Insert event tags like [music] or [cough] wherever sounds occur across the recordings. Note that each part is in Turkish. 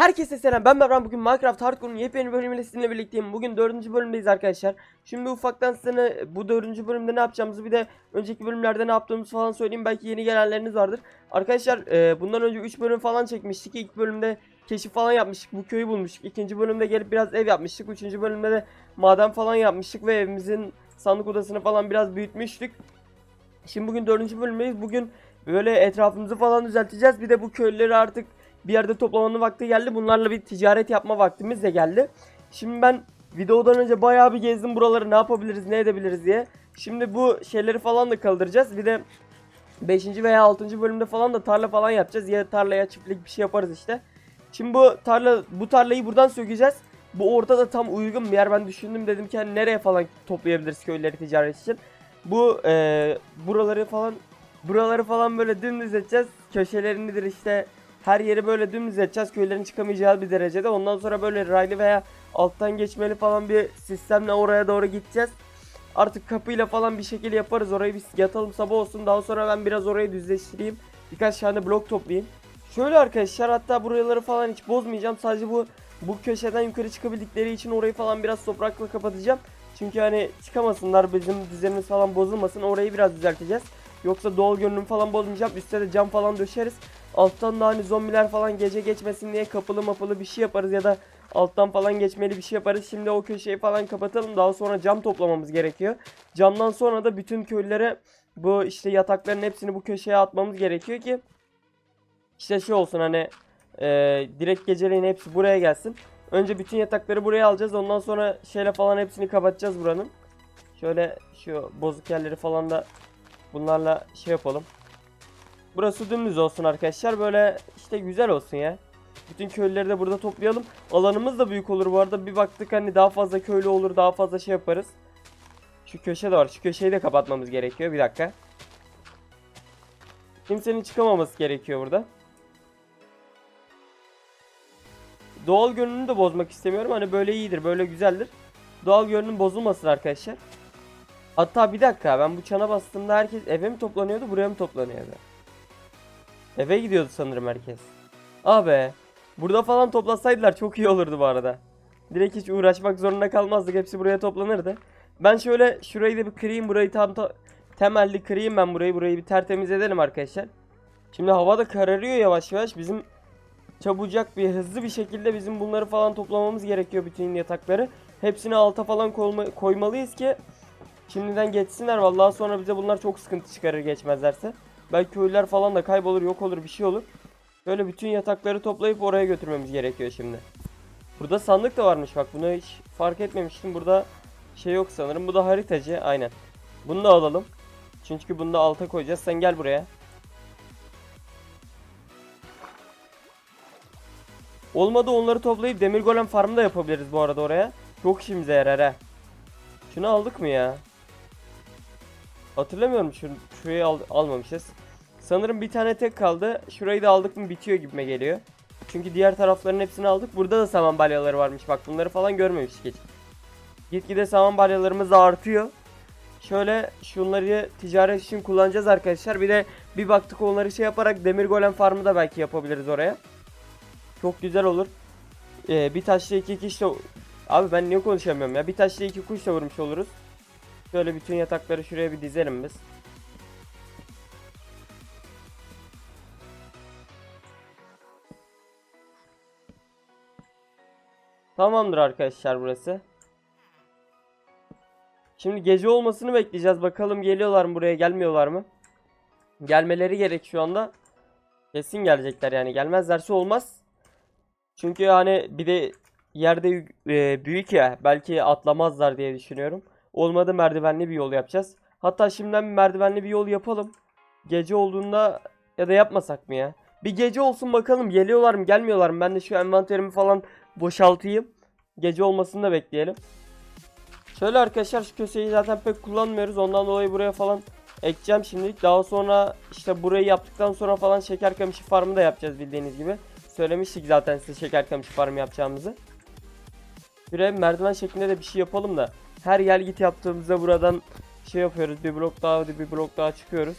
Herkese selam ben Berran bugün Minecraft Hardcore'un yepyeni bölümüyle sizinle birlikteyim. Bugün dördüncü bölümdeyiz arkadaşlar. Şimdi ufaktan size bu dördüncü bölümde ne yapacağımızı bir de önceki bölümlerde ne yaptığımızı falan söyleyeyim. Belki yeni gelenleriniz vardır. Arkadaşlar e, bundan önce 3 bölüm falan çekmiştik. İlk bölümde keşif falan yapmıştık. Bu köyü bulmuştuk. İkinci bölümde gelip biraz ev yapmıştık. Üçüncü bölümde de maden falan yapmıştık ve evimizin sandık odasını falan biraz büyütmüştük. Şimdi bugün dördüncü bölümdeyiz. Bugün böyle etrafımızı falan düzelteceğiz. Bir de bu köylüleri artık bir yerde toplamanın vakti geldi. Bunlarla bir ticaret yapma vaktimiz de geldi. Şimdi ben videodan önce bayağı bir gezdim buraları ne yapabiliriz ne edebiliriz diye. Şimdi bu şeyleri falan da kaldıracağız. Bir de 5. veya 6. bölümde falan da tarla falan yapacağız. Ya tarlaya çiftlik bir şey yaparız işte. Şimdi bu tarla bu tarlayı buradan sökeceğiz. Bu ortada tam uygun bir yer. Ben düşündüm dedim ki hani nereye falan toplayabiliriz köyleri ticaret için. Bu e, buraları falan buraları falan böyle dümdüz edeceğiz. Köşelerindedir işte her yeri böyle dümdüz edeceğiz köylerin çıkamayacağı bir derecede. Ondan sonra böyle raylı veya alttan geçmeli falan bir sistemle oraya doğru gideceğiz. Artık kapıyla falan bir şekilde yaparız. Orayı bir yatalım sabah olsun. Daha sonra ben biraz orayı düzleştireyim. Birkaç tane blok toplayayım. Şöyle arkadaşlar hatta buraları falan hiç bozmayacağım. Sadece bu bu köşeden yukarı çıkabildikleri için orayı falan biraz toprakla kapatacağım. Çünkü hani çıkamasınlar bizim düzenimiz falan bozulmasın. Orayı biraz düzelteceğiz. Yoksa doğal görünüm falan bozmayacağım. Üstte de cam falan döşeriz. Alttan da hani zombiler falan gece geçmesin diye kapılı mapılı bir şey yaparız ya da alttan falan geçmeli bir şey yaparız. Şimdi o köşeyi falan kapatalım. Daha sonra cam toplamamız gerekiyor. Camdan sonra da bütün köylere bu işte yatakların hepsini bu köşeye atmamız gerekiyor ki işte şey olsun hani e, direkt geceleyin hepsi buraya gelsin. Önce bütün yatakları buraya alacağız. Ondan sonra şeyle falan hepsini kapatacağız buranın. Şöyle şu bozuk yerleri falan da bunlarla şey yapalım. Burası dümdüz olsun arkadaşlar. Böyle işte güzel olsun ya. Bütün köylüleri de burada toplayalım. Alanımız da büyük olur bu arada. Bir baktık hani daha fazla köylü olur, daha fazla şey yaparız. Şu köşe de var. Şu köşeyi de kapatmamız gerekiyor. Bir dakika. Kimsenin çıkamaması gerekiyor burada. Doğal görünümü de bozmak istemiyorum. Hani böyle iyidir, böyle güzeldir. Doğal görünüm bozulmasın arkadaşlar. Hatta bir dakika ben bu çana bastığımda herkes eve mi toplanıyordu, buraya mı toplanıyordu? Eve gidiyordu sanırım herkes. Ah be. Burada falan toplasaydılar çok iyi olurdu bu arada. Direkt hiç uğraşmak zorunda kalmazdık. Hepsi buraya toplanırdı. Ben şöyle şurayı da bir kırayım. Burayı tam ta- temelli kırayım ben burayı. Burayı bir tertemiz edelim arkadaşlar. Şimdi hava da kararıyor yavaş yavaş. Bizim çabucak bir hızlı bir şekilde bizim bunları falan toplamamız gerekiyor bütün yatakları. Hepsini alta falan koyma- koymalıyız ki şimdiden geçsinler. Vallahi sonra bize bunlar çok sıkıntı çıkarır geçmezlerse. Belki köylüler falan da kaybolur, yok olur, bir şey olur. Böyle bütün yatakları toplayıp oraya götürmemiz gerekiyor şimdi. Burada sandık da varmış bak. Bunu hiç fark etmemiştim. Burada şey yok sanırım. Bu da haritacı. Aynen. Bunu da alalım. Çünkü bunu da alta koyacağız. Sen gel buraya. Olmadı onları toplayıp demir golem farmı da yapabiliriz bu arada oraya. Çok işimize yarar ha. Şunu aldık mı ya? Hatırlamıyorum şunu, şurayı al, almamışız. Sanırım bir tane tek kaldı. Şurayı da aldık mı bitiyor gibime geliyor. Çünkü diğer tarafların hepsini aldık. Burada da saman balyaları varmış. Bak bunları falan görmemiştik hiç. Gitgide saman balyalarımız artıyor. Şöyle şunları ticaret için kullanacağız arkadaşlar. Bir de bir baktık onları şey yaparak demir golem farmı da belki yapabiliriz oraya. Çok güzel olur. Ee, bir taşla iki kişi. Abi ben niye konuşamıyorum ya? Bir taşla iki kuş da vurmuş oluruz. Şöyle bütün yatakları şuraya bir dizelim biz. Tamamdır arkadaşlar burası. Şimdi gece olmasını bekleyeceğiz. Bakalım geliyorlar mı buraya gelmiyorlar mı? Gelmeleri gerek şu anda. Kesin gelecekler yani. Gelmezlerse olmaz. Çünkü hani bir de yerde e, büyük ya. Belki atlamazlar diye düşünüyorum. Olmadı merdivenli bir yol yapacağız. Hatta şimdiden bir merdivenli bir yol yapalım. Gece olduğunda ya da yapmasak mı ya? Bir gece olsun bakalım geliyorlar mı gelmiyorlar mı? Ben de şu envanterimi falan boşaltayım. Gece olmasını da bekleyelim. Şöyle arkadaşlar şu köseyi zaten pek kullanmıyoruz. Ondan dolayı buraya falan ekeceğim şimdilik. Daha sonra işte burayı yaptıktan sonra falan şeker kamışı farmı da yapacağız bildiğiniz gibi. Söylemiştik zaten size şeker kamışı farmı yapacağımızı. Şuraya merdiven şeklinde de bir şey yapalım da. Her gel git yaptığımızda buradan şey yapıyoruz. Bir blok daha bir blok daha çıkıyoruz.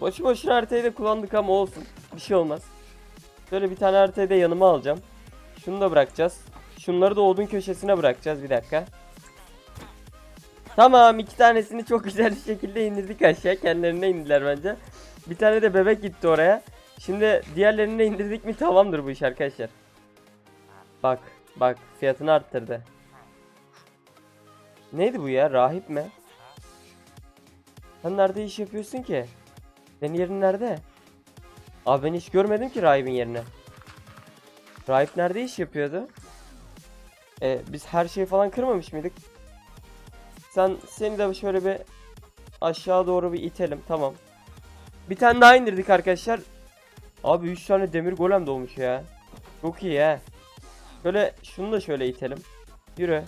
Boşu boşuna haritayı da kullandık ama olsun. Bir şey olmaz. Şöyle bir tane haritayı da yanıma alacağım. Şunu da bırakacağız. Şunları da odun köşesine bırakacağız bir dakika. Tamam iki tanesini çok güzel bir şekilde indirdik aşağı. Kendilerine indiler bence. Bir tane de bebek gitti oraya. Şimdi diğerlerini indirdik mi tamamdır bu iş arkadaşlar. Bak bak fiyatını arttırdı. Neydi bu ya rahip mi? Sen nerede iş yapıyorsun ki? Senin yerin nerede? Abi ben hiç görmedim ki rahibin yerini. Rahip nerede iş yapıyordu? E, biz her şeyi falan kırmamış mıydık? Sen seni de şöyle bir aşağı doğru bir itelim. Tamam. Bir tane daha indirdik arkadaşlar. Abi 3 tane demir golem doğmuş ya. Çok iyi ya. Şöyle şunu da şöyle itelim. Yürü.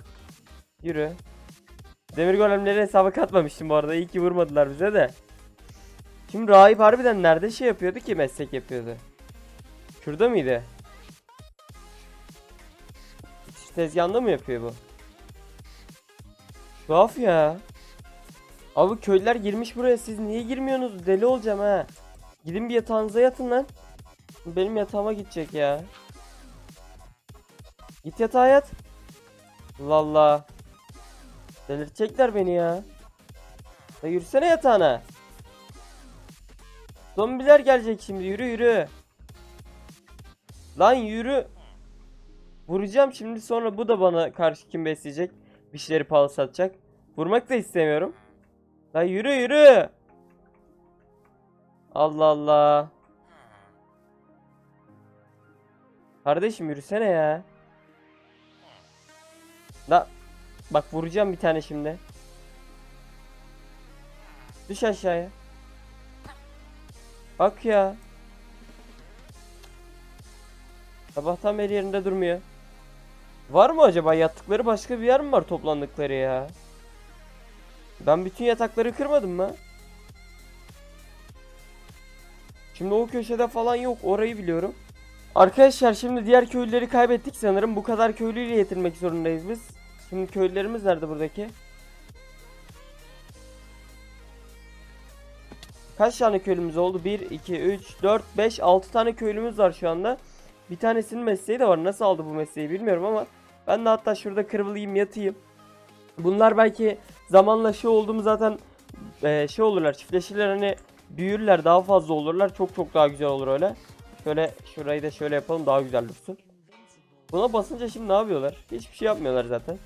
Yürü. Demir golemleri hesaba katmamıştım bu arada. İyi ki vurmadılar bize de. Şimdi rahip harbiden nerede şey yapıyordu ki meslek yapıyordu? Şurada mıydı? Tezgahında mı yapıyor bu? Tuhaf ya. Abi köylüler girmiş buraya siz niye girmiyorsunuz? Deli olacağım ha. Gidin bir yatağınıza yatın lan. Benim yatağıma gidecek ya. Git yatağa yat. Valla. Delirtecekler beni ya. Ya yürüsene yatağına. Zombiler gelecek şimdi yürü yürü. Lan yürü. Vuracağım şimdi sonra bu da bana karşı kim besleyecek. Bir şeyleri pahalı satacak. Vurmak da istemiyorum. Lan yürü yürü. Allah Allah. Kardeşim yürüsene ya. La bak vuracağım bir tane şimdi. Düş aşağıya. Bak ya. Sabahtan beri yerinde durmuyor. Var mı acaba yattıkları başka bir yer mi var toplandıkları ya? Ben bütün yatakları kırmadım mı? Şimdi o köşede falan yok orayı biliyorum. Arkadaşlar şimdi diğer köylüleri kaybettik sanırım. Bu kadar köylüyle yetinmek zorundayız biz. Şimdi köylülerimiz nerede buradaki? Kaç tane köylümüz oldu? 1, 2, 3, 4, 5, 6 tane köylümüz var şu anda. Bir tanesinin mesleği de var. Nasıl aldı bu mesleği bilmiyorum ama ben de hatta şurada kırılayım yatayım. Bunlar belki zamanla şey oldu mu zaten eee, şey olurlar çiftleşirler hani büyürler daha fazla olurlar çok çok daha güzel olur öyle. Şöyle şurayı da şöyle yapalım daha güzel dursun. Buna basınca şimdi ne yapıyorlar? Hiçbir şey yapmıyorlar zaten.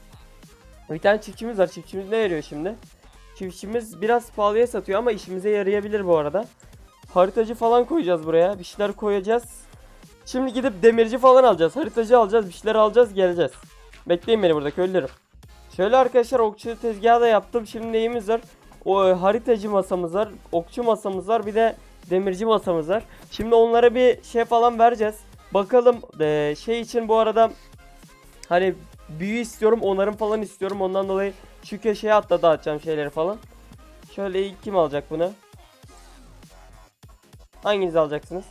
Bir tane çiftçimiz var. Çiftçimiz ne veriyor şimdi? Çiftçimiz biraz pahalıya satıyor ama işimize yarayabilir bu arada. Haritacı falan koyacağız buraya. Bir şeyler koyacağız. Şimdi gidip demirci falan alacağız. Haritacı alacağız. Bir şeyler alacağız geleceğiz. Bekleyin beni burada köylülerim. Şöyle arkadaşlar okçu tezgahı da yaptım. Şimdi neyimiz var? O e, haritacı masamız var. Okçu masamız var. Bir de demirci masamız var. Şimdi onlara bir şey falan vereceğiz. Bakalım e, şey için bu arada hani büyü istiyorum, onarım falan istiyorum. Ondan dolayı şu köşeye hatta dağıtacağım şeyleri falan. Şöyle kim alacak bunu? Hanginiz alacaksınız?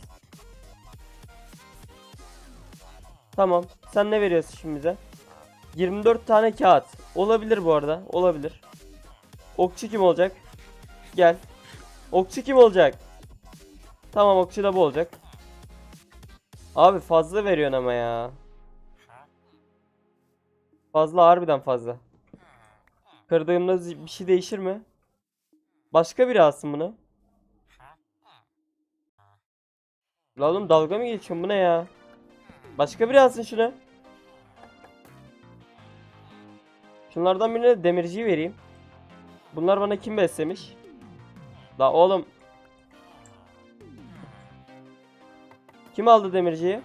Tamam. Sen ne veriyorsun şimdi bize? 24 tane kağıt. Olabilir bu arada. Olabilir. Okçu kim olacak? Gel. Okçu kim olacak? Tamam okçu da bu olacak. Abi fazla veriyorsun ama ya. Fazla harbiden fazla. Kırdığımda bir şey değişir mi? Başka biri alsın bunu. La oğlum dalga mı geçiyorsun bu ne ya? Başka biri alsın şunu. Şunlardan birine de demirciyi vereyim. Bunlar bana kim beslemiş? La oğlum. Kim aldı demirciyi?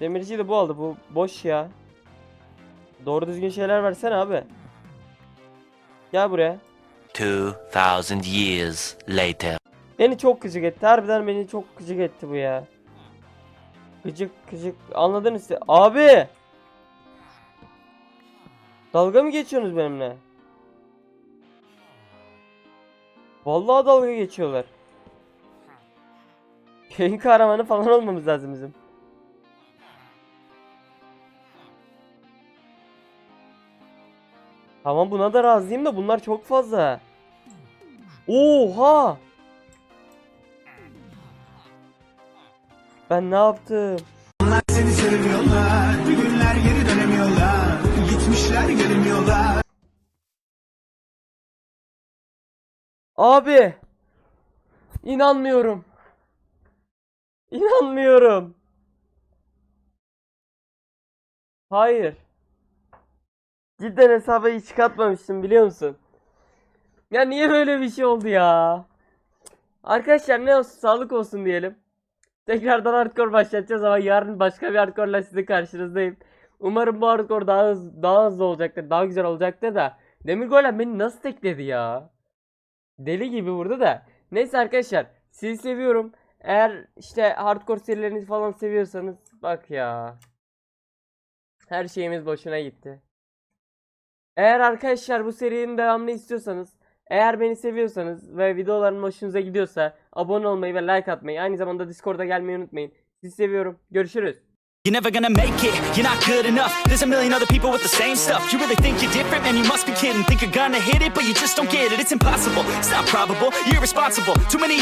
Demirciyi de bu aldı. Bu boş ya. Doğru düzgün şeyler versene abi. Gel buraya. 2,000 years later. Beni çok gıcık etti. Harbiden beni çok gıcık etti bu ya. Gıcık gıcık. Anladınız siz. Abi! Dalga mı geçiyorsunuz benimle? Vallahi dalga geçiyorlar. [laughs] Köyün kahramanı falan olmamız lazım bizim. Tamam buna da razıyım da bunlar çok fazla. Oha! Ben ne yaptım? Onlar seni sevmiyorlar. Bir günler geri dönemiyorlar. Gitmişler gelmiyorlar. Abi. İnanmıyorum. İnanmıyorum. Hayır. Cidden hesaba hiç katmamıştım biliyor musun? Ya niye böyle bir şey oldu ya? Arkadaşlar ne olsun sağlık olsun diyelim. Tekrardan hardcore başlatacağız ama yarın başka bir hardcore sizin karşınızdayım. Umarım bu hardcore daha hızlı, daha hızlı olacaktır, daha güzel olacaktır da. Demir Golem beni nasıl tekledi ya? Deli gibi vurdu da. Neyse arkadaşlar, sizi seviyorum. Eğer işte hardcore serilerinizi falan seviyorsanız bak ya. Her şeyimiz boşuna gitti. Eğer arkadaşlar bu serinin devamını istiyorsanız, eğer beni seviyorsanız ve videolarım hoşunuza gidiyorsa abone olmayı ve like atmayı, aynı zamanda Discord'a gelmeyi unutmayın. Sizi seviyorum. Görüşürüz. You're never gonna make it, you're not good enough. There's a million other people with the same stuff. You really think you're different, man, you must be kidding. Think you're gonna hit it, but you just don't get it. It's impossible, it's not probable, you're irresponsible Too many